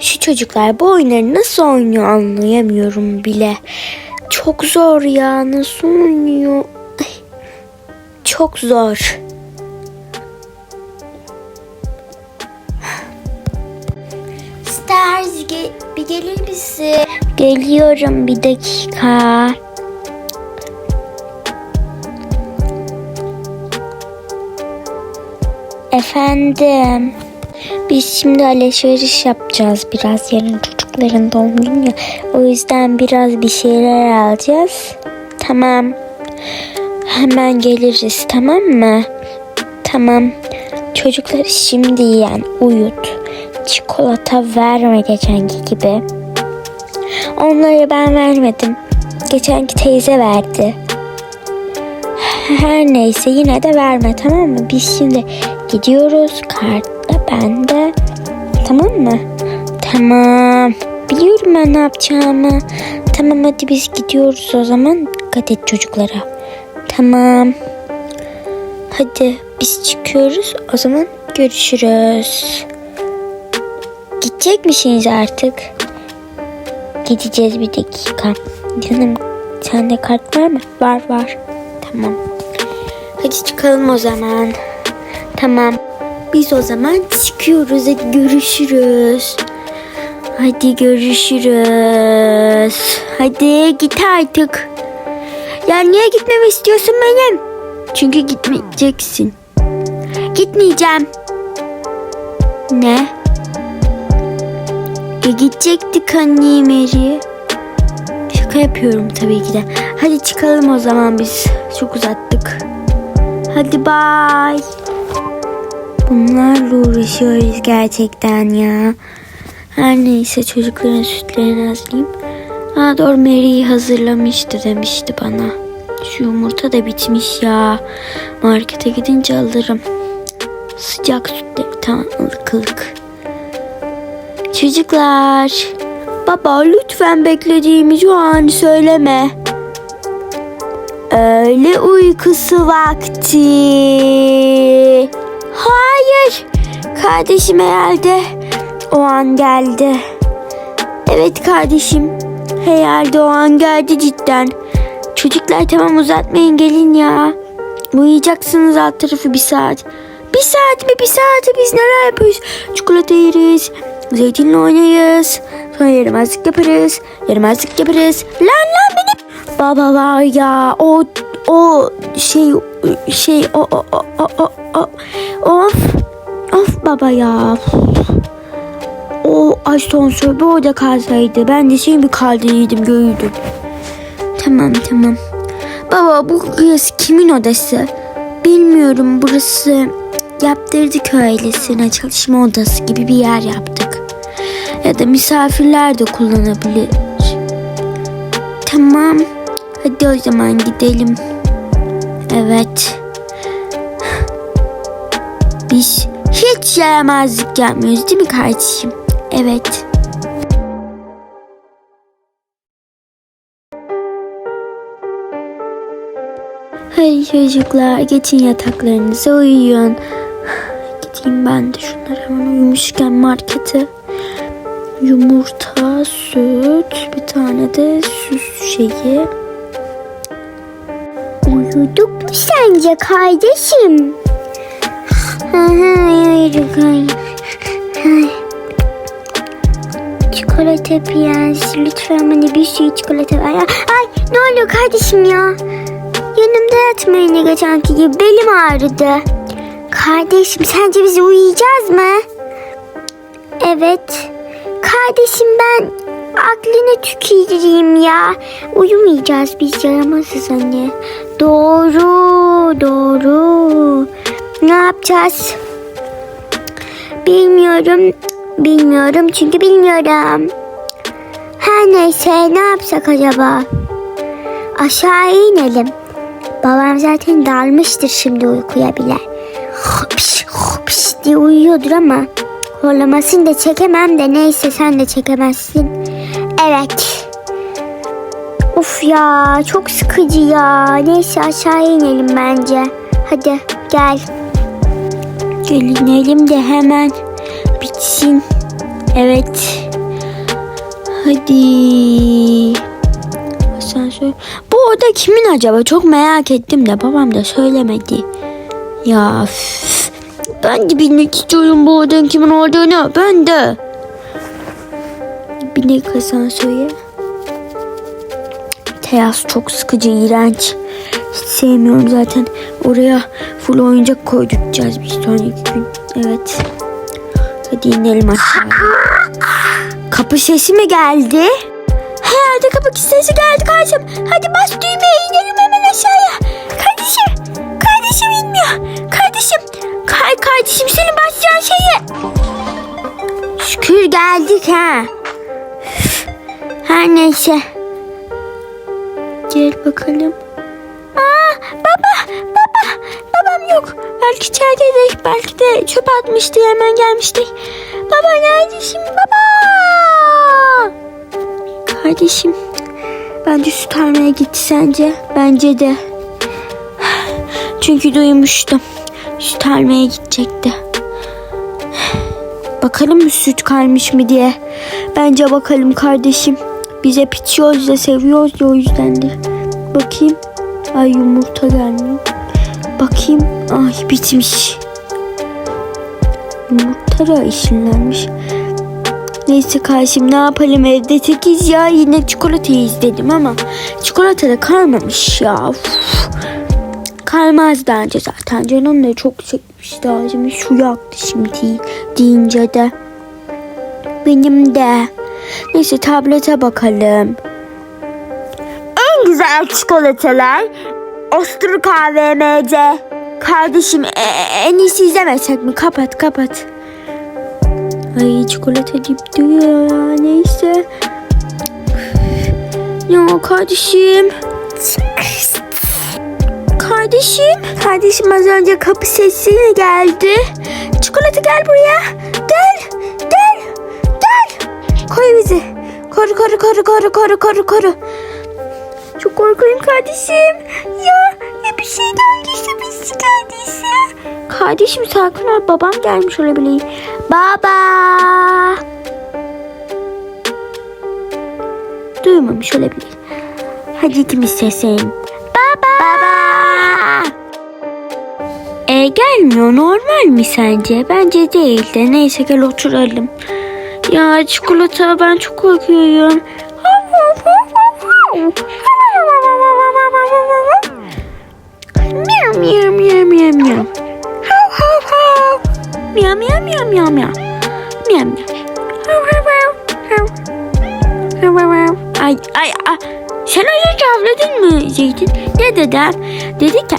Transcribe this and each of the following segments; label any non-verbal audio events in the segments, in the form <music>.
Şu çocuklar bu oyunları nasıl oynuyor anlayamıyorum bile. Çok zor ya nasıl oynuyor? Ay, Çok zor. Stars ge- bir gelir misin? Geliyorum bir dakika. Efendim. Biz şimdi alışveriş yapacağız biraz. Yarın çocukların doğum günü ya. O yüzden biraz bir şeyler alacağız. Tamam. Hemen geliriz tamam mı? Tamam. Çocukları şimdi yiyen uyut. Çikolata verme geçenki gibi. Onları ben vermedim. Geçenki teyze verdi. Her neyse yine de verme tamam mı? Biz şimdi gidiyoruz. Kart da bende. Tamam mı? Tamam. Biliyorum ben ne yapacağımı. Tamam hadi biz gidiyoruz o zaman. Dikkat et çocuklara. Tamam. Hadi biz çıkıyoruz. O zaman görüşürüz. Gidecek misiniz artık? Gideceğiz bir dakika. Canım sende kart var mı? Var var. Tamam. Hadi çıkalım o zaman. Tamam. Biz o zaman çıkıyoruz. Hadi görüşürüz. Hadi görüşürüz. Hadi git artık. Ya niye gitmemi istiyorsun benim? Çünkü gitmeyeceksin. Gitmeyeceğim. Ne? E gidecektik anne Mary. Şaka yapıyorum tabii ki de. Hadi çıkalım o zaman biz. Çok uzattık. Hadi bay. Bunlarla uğraşıyoruz gerçekten ya. Her neyse çocukların sütlerini hazırlayayım. Ha doğru Mary'i hazırlamıştı demişti bana. Şu yumurta da bitmiş ya. Markete gidince alırım. Sıcak sütleri tamam ılık ılık. Çocuklar. Baba lütfen beklediğimiz o an söyleme. Öğle uykusu vakti. Hayır. Kardeşim herhalde o an geldi. Evet kardeşim. Herhalde o an geldi cidden. Çocuklar tamam uzatmayın gelin ya. Uyuyacaksınız alt tarafı bir saat. Bir saat mi bir saat biz neler yapıyoruz? Çikolata yeriz. Zeytinle oynayız. Sonra yaramazlık yaparız. Yaramazlık yaparız. Lan lan benim. Baba var ya o o şey şey o o o o o o of of baba ya o asansör bir orada kalsaydı ben de şimdi kaldırıyordum görürdüm. Tamam tamam. Baba bu burası kimin odası? Bilmiyorum burası yaptırdık öylesine çalışma odası gibi bir yer yaptık. Ya da misafirler de kullanabilir. Tamam. Hadi o zaman gidelim. Evet. Biz hiç yaramazlık yapmıyoruz değil mi kardeşim? Evet. Hadi çocuklar geçin yataklarınıza uyuyun. Gideyim ben de şunları hemen uyumuşken markete. Yumurta, süt, bir tane de süs şeyi. Uyuduk mu sence kardeşim? Ay. Ay. Çikolata piyans lütfen bana bir sürü çikolata ver. Ay ne oluyor kardeşim ya? Yanımda yatmayın ne geçenki gibi belim ağrıdı. Kardeşim sence biz uyuyacağız mı? Evet. Kardeşim ben aklına tüküreyim ya. Uyumayacağız biz yaramazız anne. Doğru, doğru. Ne yapacağız? Bilmiyorum. Bilmiyorum çünkü bilmiyorum. Her neyse ne yapsak acaba? Aşağı inelim. Babam zaten dalmıştır şimdi uykuya bile. Hopş, hopş diye uyuyordur ama horlamasını da çekemem de neyse sen de çekemezsin. Evet. Of ya çok sıkıcı ya. Neyse aşağı inelim bence. Hadi gel. Gel inelim de hemen bitsin. Evet. Hadi. Asansör. Bu oda kimin acaba? Çok merak ettim de babam da söylemedi. Ya üf. ben de bilmek istiyorum bu odanın kimin olduğunu. Ben de. Binek asansöre. Teras çok sıkıcı, iğrenç. Hiç sevmiyorum zaten. Oraya full oyuncak koyduracağız bir sonraki gün. Evet. Hadi inelim aşağıya. Kapı sesi mi geldi? Herhalde kapı sesi geldi kardeşim. Hadi bas düğmeye inelim hemen aşağıya. Kardeşim. Kardeşim inmiyor. Kardeşim. Kay kardeşim senin basacağın şeye. Şükür geldik ha. Her neyse. Gel bakalım. Aa baba baba babam yok. Belki içeridedir. Belki de çöp atmıştı hemen gelmişti. Baba neredesin baba? Kardeşim bence süt almaya gitti sence? Bence de. Çünkü duymuştum. Süt almaya gidecekti. Bakalım mı süt kalmış mı diye. Bence bakalım kardeşim. Biz hep içiyoruz da seviyoruz ya o yüzdendir. Bakayım. Ay yumurta gelmiyor. Bakayım. Ay bitmiş. Yumurta da işinlenmiş. Neyse kardeşim ne yapalım evde tekiz ya yine çikolatayı izledim ama çikolata da kalmamış ya. Uf. Kalmaz önce zaten canım da çok çekmişti ağzımı su yaktı şimdi deyince de. Benim de. Neyse tablete bakalım. En güzel çikolatalar Osturuk AVM'de. Kardeşim e- e- en iyisi izlemesek mi? Kapat kapat. Ay çikolata dip diyor ya neyse. Ya kardeşim. Kardeşim. Kardeşim az önce kapı sesi geldi. Çikolata gel buraya. Koru koru koru koru koru koru koru. Çok korkuyorum kardeşim. Ya, ya bir şey geldiyse bir şey geldiyse. Kardeşim sakin ol babam gelmiş olabilir. Baba. Duymamış olabilir. Hadi ikimiz seslenelim. Baba. Baba. E gelmiyor normal mi sence? Bence değil de neyse gel oturalım. Ya çikolata ben çok korkuyorum. Miyav miyav miyav miyav miyav. Hav hav hav. Miyav miyav miyav miyav miyav. Miyav miyav. Hav hav hav. Ay ay ay. Sen öyle avladın mı Zeytin? Ne dedem? Dedi ki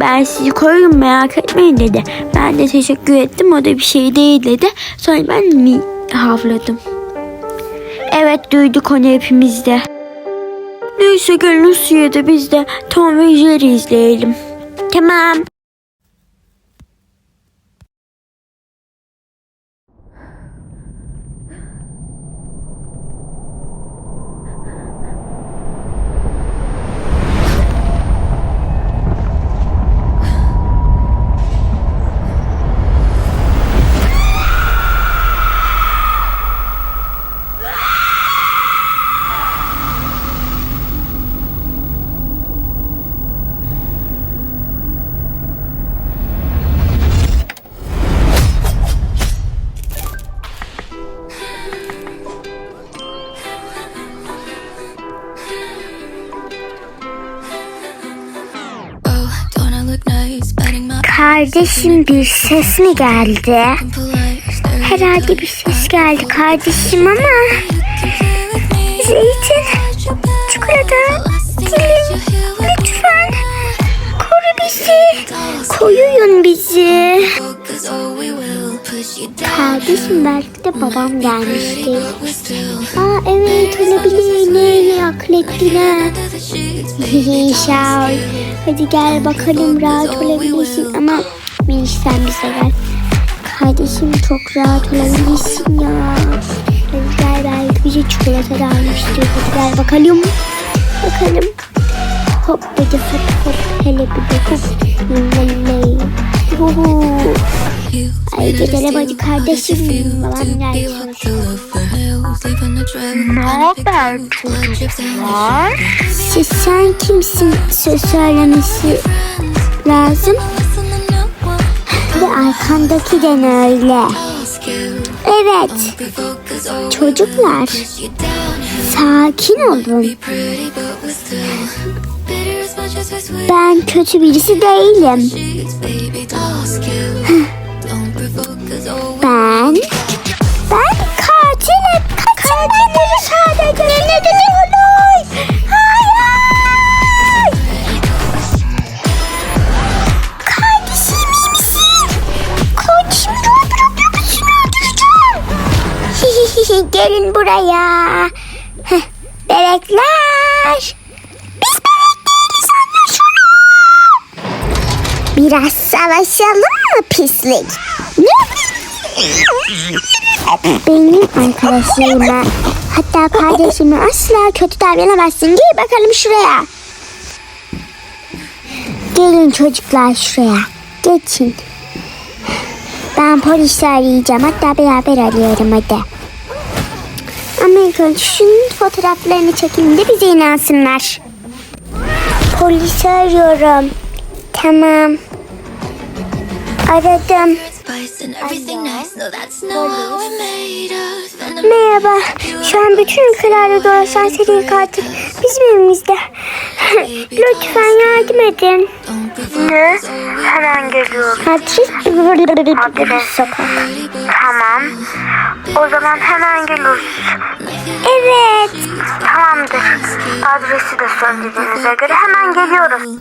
ben sizi korurum merak etmeyin dedi. Ben de teşekkür ettim o da bir şey değil dedi. Sonra ben mi havladım. Evet duyduk onu hepimiz de. Neyse gel Lucy'ye biz de Tom ve Jerry izleyelim. Tamam. Kardeşim bir ses mi geldi? Herhalde bir ses geldi kardeşim ama Zeytin, çikolata, dilim, lütfen koru bizi, koruyun bizi. Kardeşim belki de babam gelmişti. Aa evet olabilir ne akıl ettiler. <laughs> Hadi gel bakalım rahat olabilirsin ama Melis sen bize gel. Kardeşim çok rahat olabilirsin ya. Hadi gel belki bize çikolata da almıştır. Hadi gel bakalım. Bakalım. Hop bir de hop hop hele bir de hop. Lay. Yuhu. Ay this if kardeşim. Babam geldi. Ne haber çocuklar? Siz sen kimsin söz söylemesi lazım. Ve arkandaki de ne öyle. Evet çocuklar sakin olun. Ben kötü birisi değilim. Ben ben katilim. Katilleri sadece ne diyorlar? Hayır. Kardeşim iyi misin? Kardeşimi öldürüyor musun? Öldüreceğim. Gelin buraya. Bebekler. Biz bebek değiliz anlaşılan. Biraz savaşalım mı pislik? Ne? Benim arkadaşlarıma hatta kardeşime asla kötü davranamazsın. Gel bakalım şuraya. Gelin çocuklar şuraya. Geçin. Ben polisi arayacağım. Hatta beraber arıyorum hadi. Önce şunun fotoğraflarını çekin de bize inansınlar. Polisi arıyorum. Tamam. Aradım. Merhaba. Şu an bütün ülkelerde dolaşan seri katil bizim evimizde. <laughs> Lütfen yardım edin. always Hemen geliyorum. Adres. sokak. Tamam. O zaman hemen geliyoruz. Evet. Tamamdır. Adresi de söylediğinize göre hemen geliyoruz.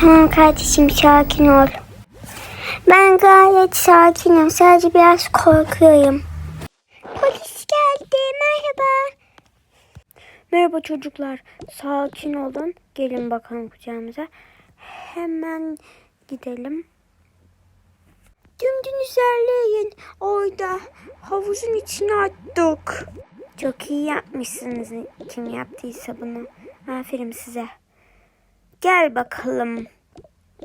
Tamam kardeşim sakin ol. Ben gayet sakinim. Sadece biraz korkuyorum. Polis geldi. Merhaba. Merhaba çocuklar. Sakin olun. Gelin bakalım kucağımıza. Hemen gidelim. Dümdüz ilerleyin. Orada havuzun içine attık. Çok iyi yapmışsınız kim yaptıysa bunu. Aferin size. Gel bakalım.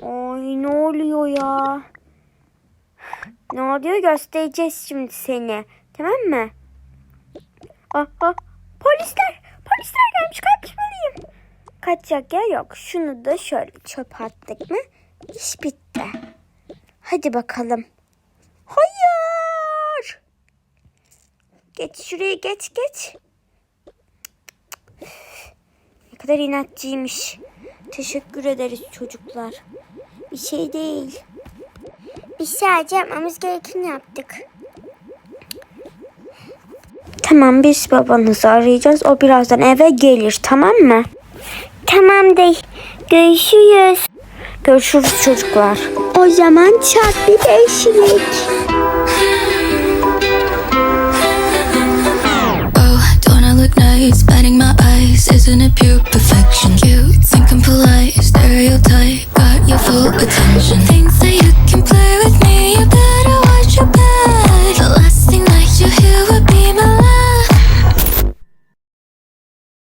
Ay ne oluyor ya? Ne oluyor göstereceğiz şimdi seni. Tamam mı? Ah, ah, polisler! Polisler gelmiş kaçmalıyım. Kaçacak yer yok. Şunu da şöyle çöp attık mı? İş bitti. Hadi bakalım. Hayır! Geç şuraya geç geç. Ne kadar inatçıymış. Teşekkür ederiz çocuklar. Bir şey değil. Bir sadece yapmamız gerekeni yaptık. Tamam biz babanızı arayacağız. O birazdan eve gelir tamam mı? Tamam de. Görüşürüz. Görüşürüz çocuklar. O zaman çarp bir değişiklik. Oh, look my eyes. Isn't it pure perfection? Cute, think I'm polite, stereotype. attention. Things that you can play with me.